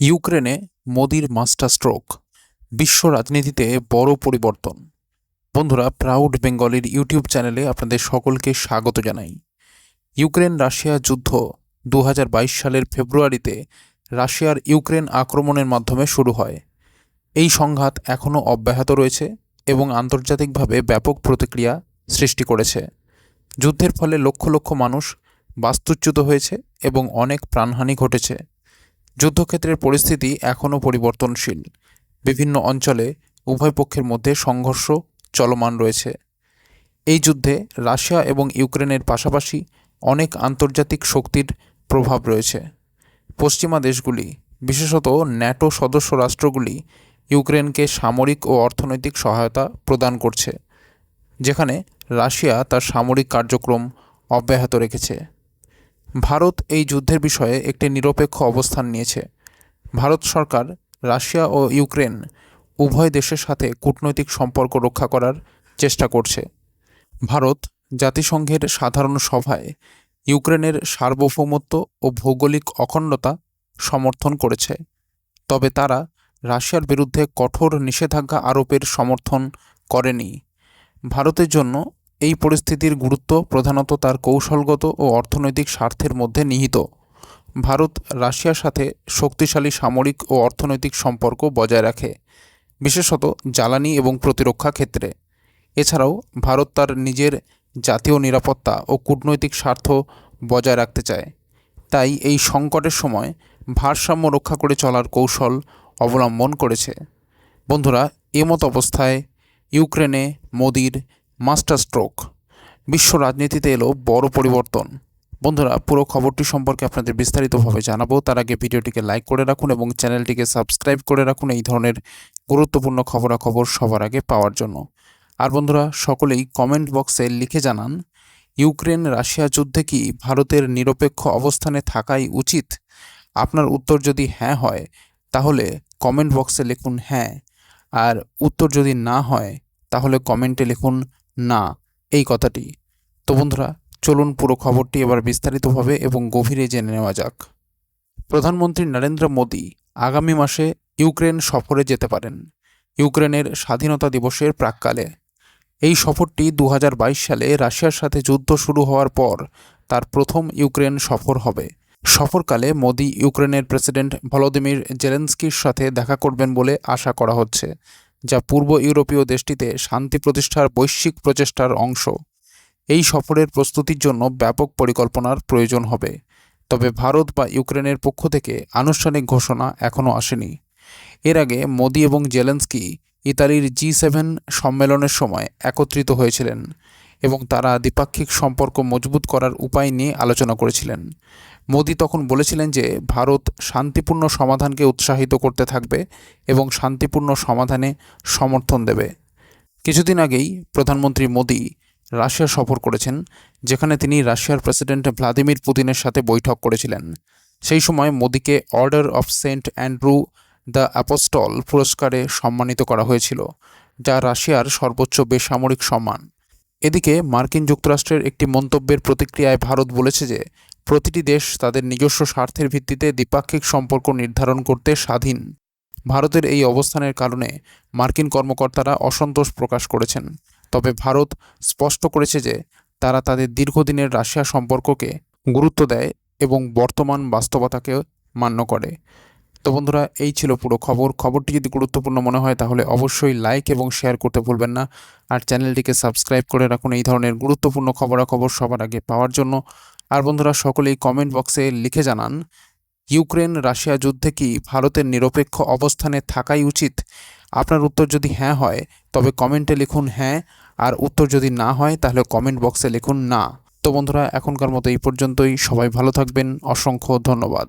ইউক্রেনে মোদির master stroke, বিশ্ব রাজনীতিতে বড় পরিবর্তন। বন্ধুরা প্রাউড বেঙ্গলির ইউটিউব চ্যানেলে আপনাদের সকলকে স্বাগত জানাই। ইউক্রেন রাশিয়া যুদ্ধ দু হাজার বাইশ সালের ফেব্রুয়ারিতে রাশিয়ার ইউক্রেন আক্রমণের মাধ্যমে শুরু হয়। এই সংঘাত এখনও অব্যাহত রয়েছে এবং আন্তর্জাতিকভাবে ব্যাপক প্রতিক্রিয়া সৃষ্টি করেছে। যুদ্ধের ফলে লক্ষ লক্ষ মানুষ বাস্তুচ্যুত হয়েছে এবং অনেক প্রাণহানি ঘটেছে। যুদ্ধক্ষেত্রের পরিস্থিতি এখনও পরিবর্তনশীল। বিভিন্ন অঞ্চলে উভয় পক্ষের মধ্যে সংঘর্ষ চলমান রয়েছে। এই যুদ্ধে রাশিয়া এবং ইউক্রেনের পাশাপাশি অনেক আন্তর্জাতিক শক্তির প্রভাব রয়েছে। পশ্চিমা দেশগুলি, বিশেষত ন্যাটো সদস্য রাষ্ট্রগুলি, ইউক্রেনকে সামরিক ও অর্থনৈতিক সহায়তা প্রদান করছে, যেখানে রাশিয়া তার সামরিক কার্যক্রম অব্যাহত রেখেছে। ভারত এই যুদ্ধের বিষয়ে একটি নিরপেক্ষ অবস্থান নিয়েছে। ভারত সরকার, রাশিয়া ও ইউক্রেন উভয় দেশের সাথে কূটনৈতিক সম্পর্ক রক্ষা করার চেষ্টা করছে। ভারত জাতিসংঘের সাধারণ সভায় ইউক্রেনের সার্বভৌমত্ব ও ভৌগোলিক অখণ্ডতা সমর্থন করেছে। তবে তারা রাশিয়ার বিরুদ্ধে কঠোর নিষেধাজ্ঞা আরোপের সমর্থন করেনি। ভারতের জন্য এই পরিস্থিতির গুরুত্ব প্রধানত তার কৌশলগত ও অর্থনৈতিক স্বার্থের মধ্যে নিহিত। ভারত রাশিয়ার সাথে শক্তিশালী সামরিক ও অর্থনৈতিক সম্পর্ক বজায় রাখে, বিশেষত জ্বালানি এবং প্রতিরক্ষা ক্ষেত্রে। এছাড়াও ভারত তার নিজের জাতীয় নিরাপত্তা ও কূটনৈতিক স্বার্থ বজায় রাখতে চায়। তাই এই সংকটের সময় ভারসাম্য রক্ষা করে চলার কৌশল অবলম্বন করেছে। বন্ধুরা এমত অবস্থায় ইউক্রেনে মোদির মাস্টার স্ট্রোক। বিশ্ব রাজনীতিতে এলো বড় পরিবর্তন। বন্ধুরা, পুরো খবরটি সম্পর্কে আপনাদের বিস্তারিতভাবে জানাব। তার আগে ভিডিওটিকে লাইক করে রাখুন এবং চ্যানেলটিকে সাবস্ক্রাইব করে রাখুন এই ধরনের গুরুত্বপূর্ণ খবরাখবর সবার আগে পাওয়ার জন্য। আর বন্ধুরা, সকলেই কমেন্ট বক্সে লিখে জানান, ইউক্রেন রাশিয়া যুদ্ধে কি ভারতের নিরপেক্ষ অবস্থানে থাকাই উচিত? আপনার উত্তর যদি হ্যাঁ হয়, তাহলে কমেন্ট বক্সে লিখুন হ্যাঁ। আর উত্তর যদি না হয়, তাহলে কমেন্টে লিখুন না, এই কথাটি। তো বন্ধুরা, চলুন পুরো খবরটি এবার বিস্তারিতভাবে এবং গভীরে জেনে নেওয়া যাক। প্রধানমন্ত্রী নরেন্দ্র মোদী আগামী মাসে ইউক্রেন সফরে যেতে পারেন। ইউক্রেনের স্বাধীনতা দিবসের প্রাককালে। এই সফরটি দু হাজার বাইশ সালে রাশিয়ার সাথে যুদ্ধ শুরু হওয়ার পর তার প্রথম ইউক্রেন সফর হবে। সফরকালে মোদি ইউক্রেনের প্রেসিডেন্ট ভলোদিমির জেলেন্সকির সাথে দেখা করবেন বলে আশা করা হচ্ছে। যা পূর্ব ইউরোপীয় দেশটিতে শান্তি প্রতিষ্ঠার বৈশ্বিক প্রচেষ্টার অংশ। এই সফরের প্রস্তুতির জন্য ব্যাপক পরিকল্পনার প্রয়োজন হবে। তবে ভারত বা ইউক্রেনের পক্ষ থেকে আনুষ্ঠানিক ঘোষণা এখনও আসেনি। এর আগে মোদি এবং জেলেন্সকি ইতালির জি সেভেন সম্মেলনের সময় একত্রিত হয়েছিলেন। এবং তারা দ্বিপাক্ষিক সম্পর্ক মজবুত করার উপায় নিয়ে আলোচনা করেছিলেন। মোদি তখন বলেছিলেন যে, ভারত শান্তিপূর্ণ সমাধানকে উৎসাহিত করতে থাকবে এবং শান্তিপূর্ণ সমাধানে সমর্থন দেবে। কিছুদিন আগেই প্রধানমন্ত্রী মোদি রাশিয়া সফর করেছেন, যেখানে তিনি রাশিয়ার প্রেসিডেন্ট ভ্লাদিমির পুতিনের সাথে বৈঠক করেছিলেন। সেই সময় মোদিকে Order of Saint Andrew the Apostle পুরস্কারে সম্মানিত করা হয়েছিল, যা রাশিয়ার সর্বোচ্চ বেসামরিক সম্মান। এদিকে মার্কিন যুক্তরাষ্ট্রের একটি মন্তব্যের প্রতিক্রিয়ায় ভারত বলেছে যে, প্রতিটি দেশ তাদের নিজস্ব স্বার্থের ভিত্তিতে দ্বিপাক্ষিক সম্পর্ক নির্ধারণ করতে স্বাধীন। ভারতের এই অবস্থানের কারণে মার্কিন কর্মকর্তারা অসন্তোষ প্রকাশ করেছেন। তবে ভারত স্পষ্ট করেছে যে, তারা তাদের দীর্ঘদিনের রাশিয়া সম্পর্ককে গুরুত্ব দেয় এবং বর্তমান বাস্তবতাকে মান্য করে। তো বন্ধুরা, এই ছিল পুরো খবর। খবরটি যদি গুরুত্বপূর্ণ মনে হয়, তাহলে অবশ্যই লাইক এবং শেয়ার করতে ভুলবেন না। আর চ্যানেলটিকে সাবস্ক্রাইব করে রাখুন এই ধরনের গুরুত্বপূর্ণ খবরাখবর সবার আগে পাওয়ার জন্য। আর বন্ধুরা, সকলেই কমেন্ট বক্সে লিখে জানান, ইউক্রেন রাশিয়া যুদ্ধে কি ভারতের নিরপেক্ষ অবস্থানে থাকাই উচিত? আপনার উত্তর যদি হ্যাঁ হয়, তবে কমেন্টে লিখুন হ্যাঁ। আর উত্তর যদি না হয়, তাহলে কমেন্ট বক্সে লিখুন না। তো বন্ধুরা, এখনকার মতো এই পর্যন্তই। সবাই ভালো থাকবেন। অসংখ্য ধন্যবাদ।